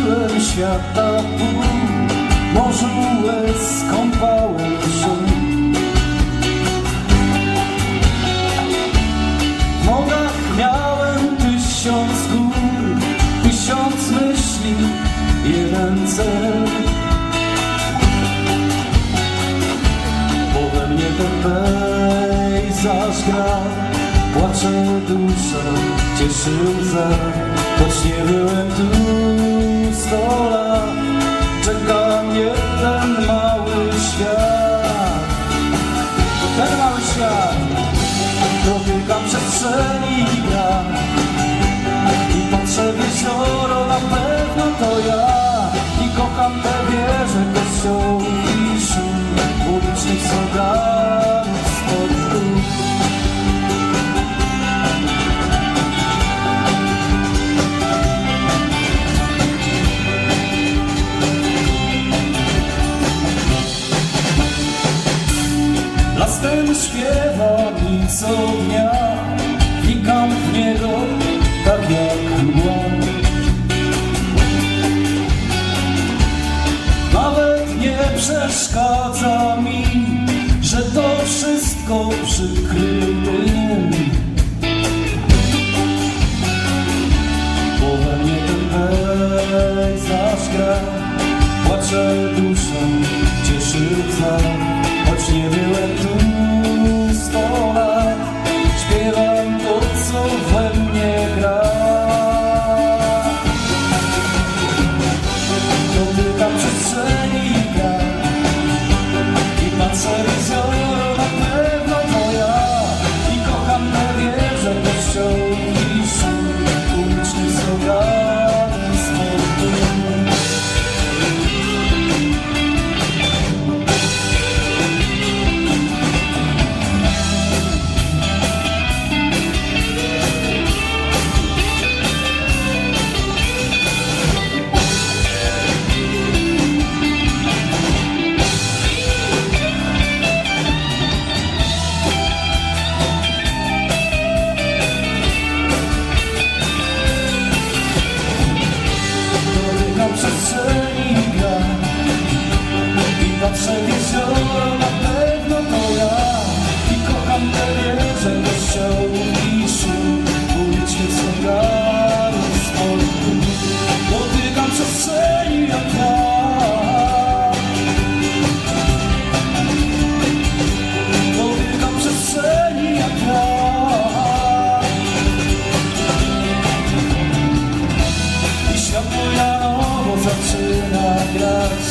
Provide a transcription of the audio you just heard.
Zobaczyłem świata pół, morzu łez kąpałem się. W nogach miałem tysiąc gór, tysiąc myśli, jeden cel. Bo we mnie ten pejzaż gra, płacze dusza, cieszy łza, choć nie byłem tu sto. Czeka mnie ten mały świat, ten mały świat dotykam przestrzeni Las ten śpiewa mi co dnia Wikam w niego tak jak mgła. Nawet nie przeszkadza mi Że to wszystko przykrytym Bo we mnie ten pejzaż gra Płacze duszą, cieszy Choć nie byłem tu so love.